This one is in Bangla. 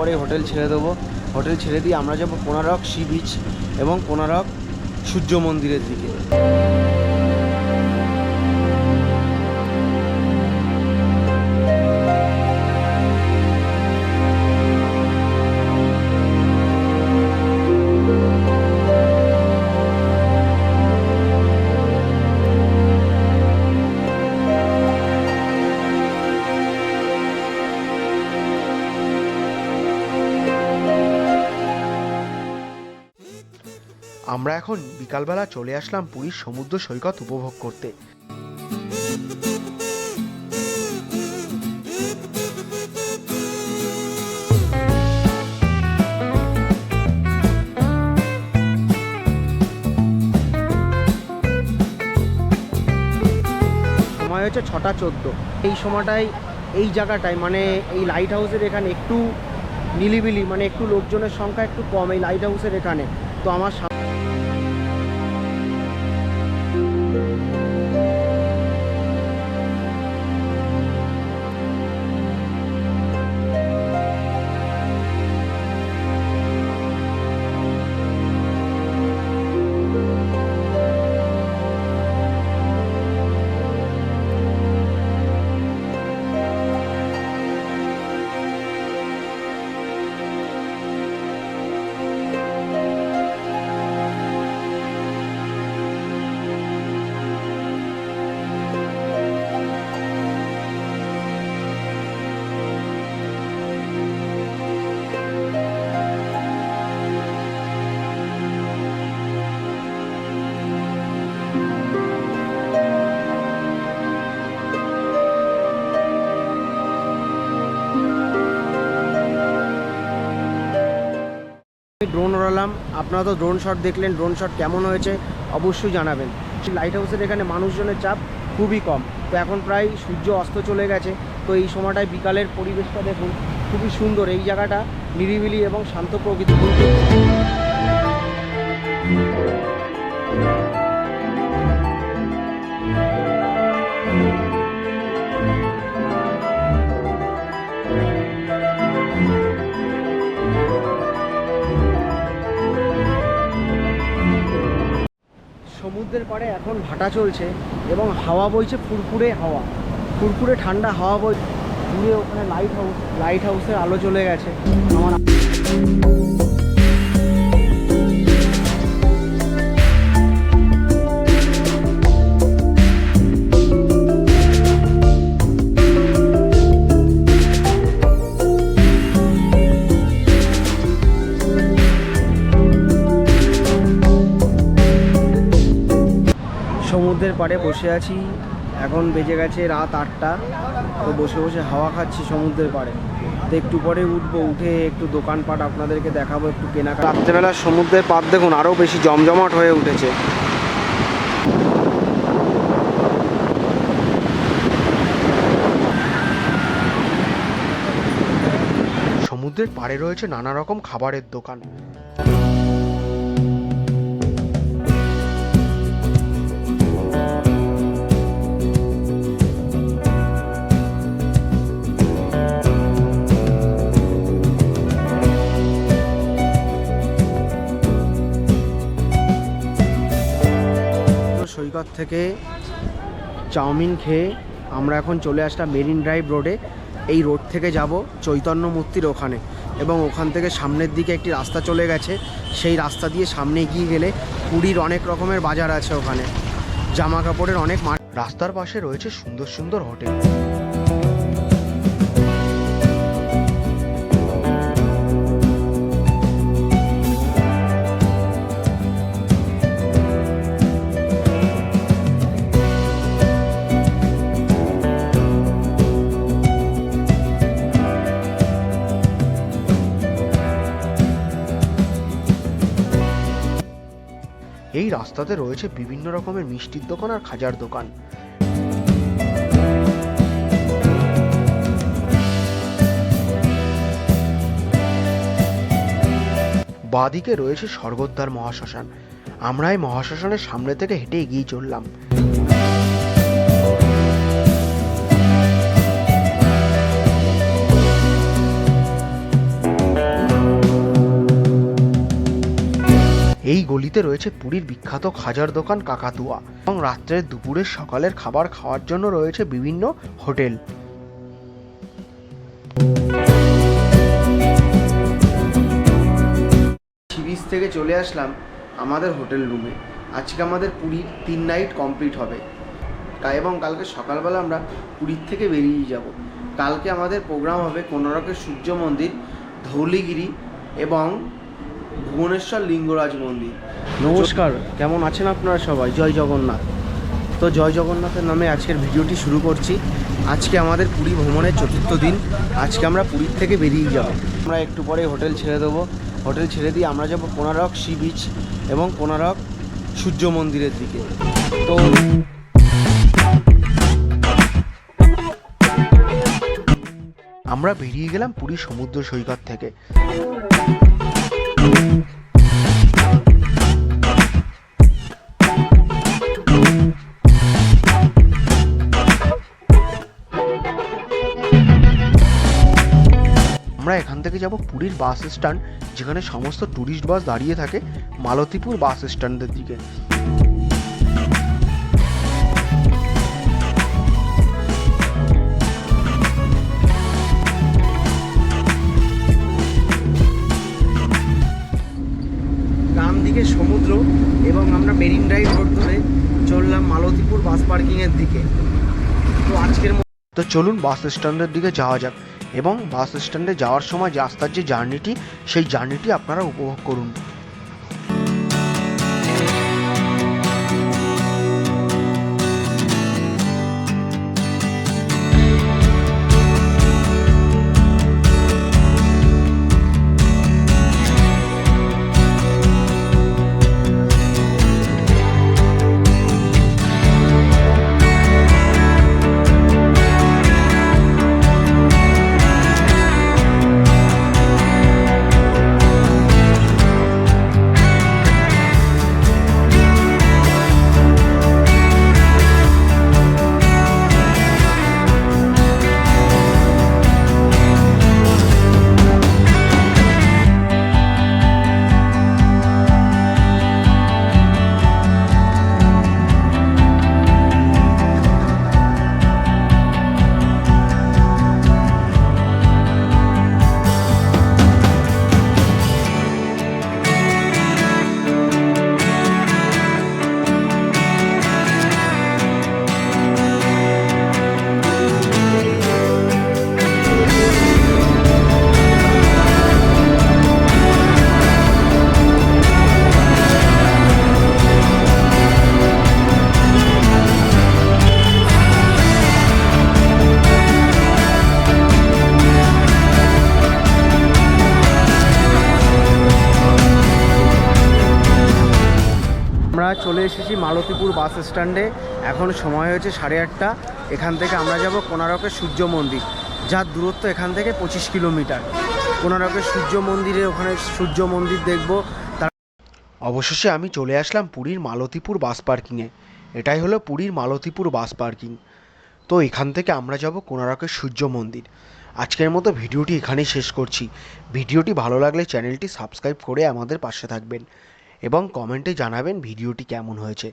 পরে হোটেল ছেড়ে দেবো। হোটেল ছেড়ে দিয়ে আমরা যাব কোনারক সি বিচ এবং কোনারক সূর্য মন্দিরের দিকে। আমরা এখন বিকালবেলা চলে আসলাম পুরীর সমুদ্র সৈকত উপভোগ করতে। সময় হচ্ছে ছটা চোদ্দ। এই সময়টায় এই জায়গাটায় মানে এই লাইট হাউসের এখানে একটু নিলিবিলি মানে একটু লোকজনের সংখ্যা একটু কম এই লাইট হাউসের এখানে। তো আমার ড্রোন ওড়ালাম। আপনারা তো ড্রোন শট দেখলেন ড্রোন শট কেমন হয়েছে অবশ্যই জানাবেন। লাইট হাউসের এখানে মানুষজনের চাপ খুবই কম। তো এখন প্রায় সূর্য অস্ত চলে গেছে। তো এই সময়টায় বিকালের পরিবেশটা দেখুন, খুবই সুন্দর। এই জায়গাটা নিরিবিলি এবং শান্ত প্রকৃতি সমুদ্রের পাড়ে এখন ভাটা চলছে এবং হাওয়া বইছে, ফুরফুরে হাওয়া। ফুরফুরে ঠান্ডা হাওয়া বই দূরে ওখানে লাইট হাউস লাইট হাউসের আলো চলে গেছে। আমার পাড়ে বসে আছি। এখন বেজে গেছে রাত আটটা। তো বসে বসে হাওয়া খাচ্ছি সমুদ্রের পাড়ে। তো একটু পরে উঠবো, উঠে একটু দোকানপাট আপনাদেরকে দেখাবো, একটু কেনাকাটা। রাত্রেবেলা সমুদ্রের পাড় দেখুন আরও বেশি জমজমাট হয়ে উঠেছে। সমুদ্রের পাড়ে রয়েছে নানা রকম খাবারের দোকান। সৈকত থেকে চাউমিন খেয়ে আমরা এখন চলে আসলাম মেরিন ড্রাইভ রোডে। এই রোড থেকে যাব চৈতন্য মূর্তির ওখানে এবং ওখান থেকে সামনের দিকে একটি রাস্তা চলে গেছে। সেই রাস্তা দিয়ে সামনে এগিয়ে গেলে পুরীর অনেক রকমের বাজার আছে ওখানে। জামা কাপড়ের অনেক রাস্তার পাশে রয়েছে সুন্দর সুন্দর হোটেল। রাস্তাতে রয়েছে বিভিন্ন রকমের মিষ্টির দোকান আর খাজার দোকান। বাঁদিকে রয়েছে স্বর্গদ্বার মহাশ্মশান। আমরা এই মহাশ্মশানের সামনে থেকে হেঁটে এগিয়ে চললাম। গলিতে রয়েছে পুরীর বিখ্যাত খাজার দোকান কাকাতুয়া এবং রাত্রের দুপুরের সকালের খাবার খাওয়ার জন্য রয়েছে বিভিন্ন হোটেল। সি বিচ থেকে চলে আসলাম আমাদের হোটেল রুমে। আজকে আমাদের পুরীর তিন নাইট কমপ্লিট হবে। কা- এবং কালকে সকালবেলা আমরা পুরীর থেকে বেরিয়ে যাব। কালকে আমাদের প্রোগ্রাম হবে কোনারকের সূর্য মন্দির, ধৌলিগিরি এবং ভুবনেশ্বর লিঙ্গরাজ মন্দির। নমস্কার, কেমন আছেন আপনারা সবাই? জয় জগন্নাথ। তো জয় জগন্নাথের নামে আজকের ভিডিওটি শুরু করছি। আজকে আমাদের পুরী ভ্রমণের চতুর্থ দিন। আজকে আমরা পুরীর থেকে বেরিয়ে যাব। আমরা একটু পরে হোটেল ছেড়ে দেবো। হোটেল ছেড়ে দিয়ে আমরা যাব কোনারক সি বিচ এবং কোনারক সূর্য মন্দিরের দিকে। তো আমরা বেরিয়ে গেলাম পুরী সমুদ্র সৈকত থেকে। আমরা এখান থেকে যাব পুরীর বাস স্ট্যান্ড, যেখানে সমস্ত টুরিস্ট বাস দাঁড়িয়ে থাকে মালতীপুর বাস স্ট্যান্ডের দিকে। মেরিন ড্রাইভ রোড ধরে চললাম মালতীপুর বাস পার্কিংয়ের দিকে। তো আজকের তো চলুন বাস স্ট্যান্ডের দিকে যাওয়া যাক এবং বাস স্ট্যান্ডে যাওয়ার সময় রাস্তার যে জার্নিটি, সেই জার্নিটি আপনারা উপভোগ করুন। আমরা চলে এসেছি মালতীপুর বাস স্ট্যান্ডে। এখন সময় হয়েছে সাড়ে আটটা। এখান থেকে আমরা যাব কোনারকের সূর্য মন্দির, যার দূরত্ব এখান থেকে পঁচিশ কিলোমিটার। কোনারকের সূর্য মন্দিরে ওখানে সূর্য মন্দির দেখব। তার অবশেষে আমি চলে আসলাম পুরীর মালতীপুর বাস পার্কিংয়ে। এটাই হলো পুরীর মালতীপুর বাস পার্কিং। তো এখান থেকে আমরা যাব কোনারকের সূর্য মন্দির। আজকের মতো ভিডিওটি এখানেই শেষ করছি। ভিডিওটি ভালো লাগলে চ্যানেলটি সাবস্ক্রাইব করে আমাদের পাশে থাকবেন। এবং কমেন্টে জানাবেন ভিডিওটি কেমন হয়েছে।